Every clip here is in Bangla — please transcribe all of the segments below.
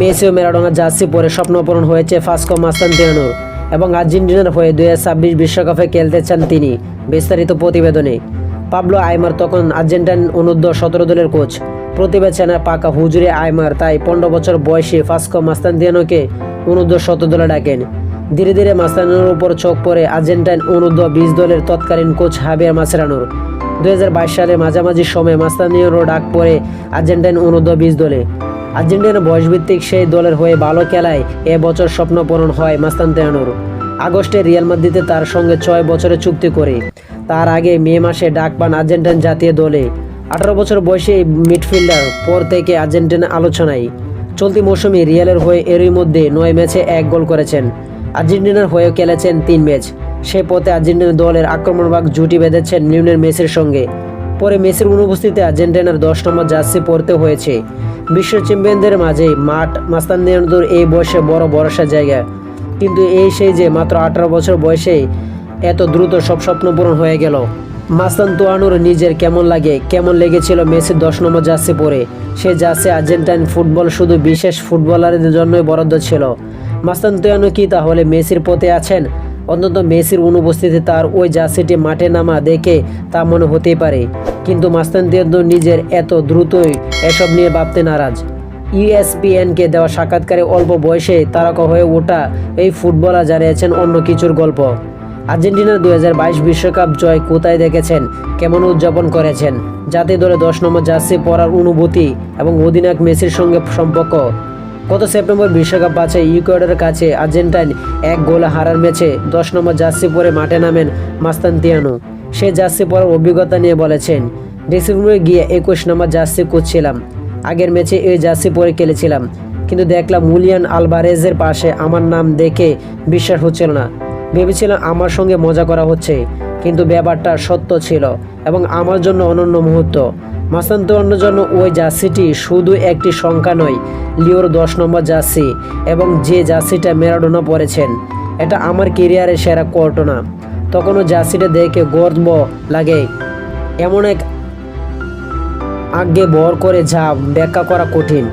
মেসি ও ম্যারাডোনা জার্সি পরে স্বপ্নপূরণ হয়েছে ফাস্কো মাস্তান্তিয়ানোর এবং আর্জেন্টিনার হয়ে দুই ছাব্বিশ বিশ্বকাপে খেলতে চান তিনি বিস্তারিত প্রতিবেদনে। পাবলো আইমার তখন আর্জেন্টাইন অনূর্ধ্ব সতেরো দলের কোচ। প্রতিভা চ্যানেল পাকা হুজুরে আইমার তাই পনেরো বছর বয়সে ফাস্কো মাস্তান্তিয়ানোকে অনূর্ধ্ব সতেরো দলে ডাকেন। ধীরে ধীরে মাস্তানোর উপর চোখ পড়ে আর্জেন্টাইন অনূর্ধ্ব বিশ দলের তৎকালীন কোচ হাবিয়ার মাসেরানোর। দুই হাজার বাইশ সালে মাঝামাঝি সময়ে মাস্তানিয়ারও ডাক পড়ে আর্জেন্টাইন অনূর্ধ্ব বিশ দলে। আর্জেন্টিনার বয়সভিত্তিক সেই দলের হয়ে ভালো খেলায় এ বছর স্বপ্ন পূরণ হয় মাস্তান্তিয়ানোর আগস্টে রিয়াল মাদ্রিদে তার সঙ্গে ছয় বছরের চুক্তি করে। তার আগে মে মাসে ডাক পান আর্জেন্টাইন জাতীয় দলে। আঠারো বছর বয়সে মিডফিল্ডার পর থেকে আর্জেন্টিনা আলোচনায়। চলতি মৌসুমে রিয়ালের হয়ে এরই মধ্যে নয় ম্যাচে এক গোল করেছেন। আর্জেন্টিনার হয়ে খেলেছেন তিন ম্যাচ। সে পথে আর্জেন্টিনা দলের আক্রমণভাগ জুটি বেঁধেছেন লিওনেল মেসির সঙ্গে। পরে মেসির অনুপস্থিতিতে আর্জেন্টিনার দশ নম্বর জার্সি পরতে হয়েছে। বিশ্ব চ্যাম্পিয়নদের মাঝে মাঠ মাস্তানদের এই বয়সে বড় ভরসার জায়গা। কিন্তু এই সেই যে মাত্র আঠারো বছর বয়সে এত দ্রুত সব স্বপ্ন পূরণ হয়ে গেল। মাস্তান তোয়ানুর নিজের কেমন লাগে, কেমন লেগেছিল মেসির দশ নম্বর জার্সি পরে? সে জার্সি আর্জেন্টাইন ফুটবল শুধু বিশেষ ফুটবলারদের জন্যই বরাদ্দ ছিল। মাস্তান তোয়ানু কি তাহলে মেসির পথে আছেন? অন্তত মেসির অনুপস্থিতি তার ওই জার্সিটি মাঠে নামা দেখে তা মনে হতেই পারে। কিন্তু মাস্তান তিয়ানো নিজের এত দ্রুতই এসব নিয়ে ভাবতে নারাজ। ইএসপিএনকে দেওয়া সাক্ষাৎকারে অল্প বয়সে তারকা হয়ে ওঠা এই ফুটবলার জানিয়েছেন অন্য কিছুর গল্প। আর্জেন্টিনার দুই বিশ্বকাপ জয় কোথায় দেখেছেন, কেমন উদযাপন করেছেন, জাতীয় দলে দশ নম্বর জার্সি পরার অনুভূতি এবং অধিনায়ক মেসির সঙ্গে সম্পর্ক। গত সেপ্টেম্বর বিশ্বকাপ বাছে ইকুয়েডরের কাছে আর্জেন্টাইন এক গোলে হারার ম্যাচে দশ নম্বর জার্সি পরে মাঠে নামেন মাস্তান্তিয়ানো। সে জার্সি পরার অভিজ্ঞতা নিয়ে বলেছেন, ড্রেসিং রুমে গিয়ে একুশ নম্বর জার্সি করছিলাম আগের ম্যাচে এই জার্সি পরে খেলেছিলাম। কিন্তু দেখলাম মুলিয়ান আলবারেজের পাশে আমার নাম দেখে বিশ্বাস হচ্ছিল না। ভেবেছিলাম আমার সঙ্গে মজা করা হচ্ছে, কিন্তু ব্যাপারটা সত্য ছিল এবং আমার জন্য অনন্য মুহূর্ত। মাসান্তনের জন্য ওই জার্সিটি শুধু একটি সংখ্যা নয়, লিওর দশ নম্বর জার্সি এবং যে জার্সিটা ম্যারাডোনা পরেছেন, এটা আমার কেরিয়ারের সেরা ঘটনা তখনও জার্সিটা দেখে গর্ব লাগে। এমন এক আগে বর করে যা ব্যাখ্যা করা কঠিন।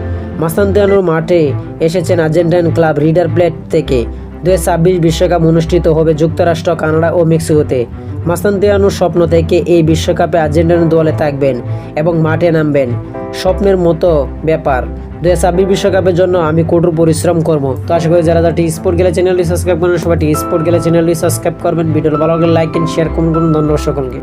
মাস্তান্তিয়ানোর মাঠে এসেছেন আর্জেন্টাইন ক্লাব রিডার প্লেট থেকে। দু বিশ্বকাপ অনুষ্ঠিত হবে যুক্তরাষ্ট্র, কানাডা ও মেক্সিকোতে। মাস্তান্তিয়ানোর স্বপ্ন থেকে এই বিশ্বকাপে আর্জেন্টিনা দলে থাকবেন এবং মাঠে নামবেন। স্বপ্নের মতো ব্যাপার। দু হাজার বিশ্বকাপের জন্য আমি কঠোর পরিশ্রম করব। তো আশা করি যারা টি স্পোর্ট গেলে চ্যানেলটি সাবস্ক্রাইব করেন, সবাই টি স্পোর্ট গেলে চ্যানেলটি সাবস্ক্রাইব করবেন। ভিডিও ভালো লাগলে লাইক এন্ড শেয়ার করুন। ধন্যবাদ সকলকে।